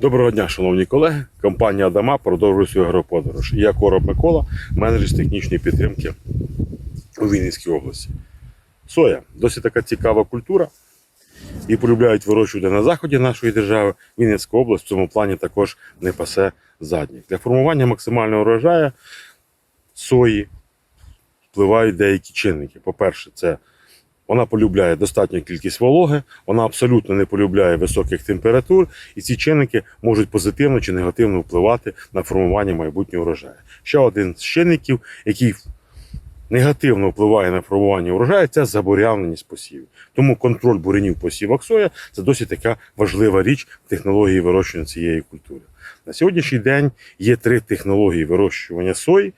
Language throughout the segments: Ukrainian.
Доброго дня, шановні колеги. Компанія Адама продовжує свою агроподорож. Я Короб Микола, менеджер з технічної підтримки у Вінницькій області. Соя досить така цікава культура. І полюбляють вирощувати на заході нашої держави. Вінницька область в цьому плані також не пасе задніх. Для формування максимального урожаю сої впливають деякі чинники. По-перше, це вона полюбляє достатню кількість вологи, вона абсолютно не полюбляє високих температур, і ці чинники можуть позитивно чи негативно впливати на формування майбутнього урожаю. Ще один з чинників, який негативно впливає на формування урожаю, це забурявленість посівів. Тому контроль бурянів посівок соя це досить така важлива річ в технології вирощування цієї культури. На сьогоднішній день є три технології вирощування сої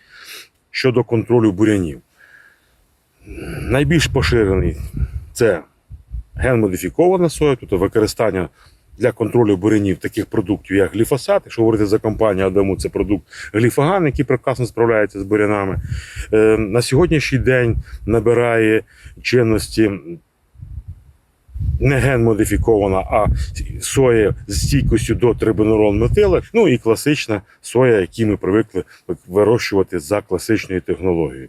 щодо контролю бурянів. Найбільш поширений це генмодифікована соя, тобто використання для контролю бурянів таких продуктів, як гліфосат. Якщо говорити за компанію Адаму, це продукт гліфаган, який прекрасно справляється з бурянами. Е, На сьогоднішній день набирає чинності не генмодифікована, а соя з стійкістю до трибунорол метила. Ну і класична соя, яку ми привикли вирощувати за класичною технологією.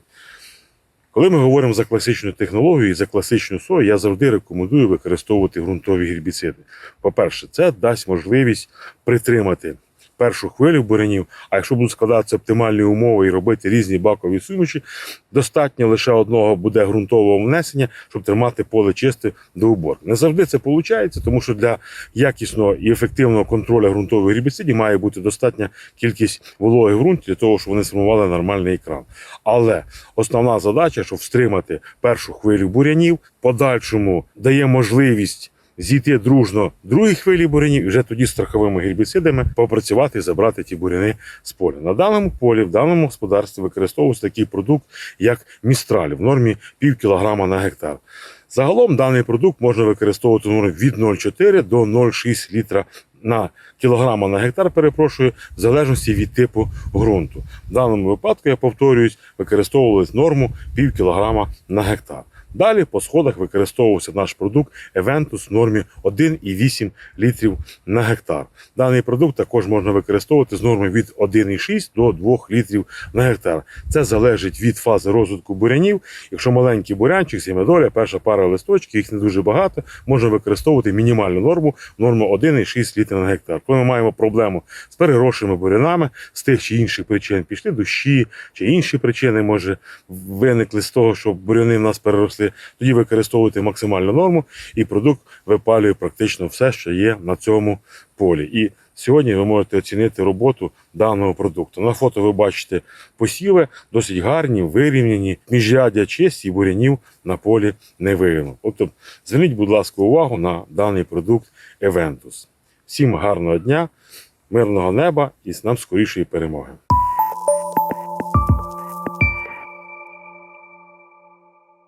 Коли ми говоримо за класичну технологію і за класичну сою, я завжди рекомендую використовувати ґрунтові гербіциди. По-перше, це дасть можливість притримати першу хвилю бурянів. А якщо будуть складатися оптимальні умови і робити різні бакові суміші, достатньо лише одного буде ґрунтового внесення, щоб тримати поле чисте до уборки. Не завжди це виходить, тому що для якісного і ефективного контролю ґрунтових гербіцидів має бути достатня кількість вологи в ґрунті для того, щоб вони сформували нормальний екран. Але основна задача, щоб встримати першу хвилю бурянів, подальшому дає можливість. Зійти дружно другій хвилі бурянів і вже тоді страховими гербіцидами попрацювати і забрати ті буряни з поля. На даному полі, в даному господарстві використовується такий продукт, як містраль в нормі пів кілограма на гектар. Загалом даний продукт можна використовувати в нормі від 0,4 до 0,6 літра на кілограма на гектар, перепрошую, в залежності від типу ґрунту. В даному випадку, я повторююсь, використовували норму пів кілограма на гектар. Далі по сходах використовувався наш продукт Eventus в нормі 1,8 літрів на гектар. Даний продукт також можна використовувати з норми від 1,6 до 2 літрів на гектар. Це залежить від фази розвитку бурянів. Якщо маленький бурянчик, сімедоля, перша пара листочків, їх не дуже багато, можна використовувати мінімальну норму, норму 1,6 літрів на гектар. Коли ми маємо проблему з переросшими бурянами, з тих чи інших причин пішли дощі, чи інші причини може виникли з того, що буряни в нас переросли, тоді використовувати максимальну норму, і продукт випалює практично все, що є на цьому полі. І сьогодні ви можете оцінити роботу даного продукту. На фото ви бачите посіви, досить гарні, вирівняні, міжрядя чисті і бурянів на полі не виявлено. Тобто, зверніть, будь ласка, увагу на даний продукт Eventus. Всім гарного дня, мирного неба і нам скорішої перемоги.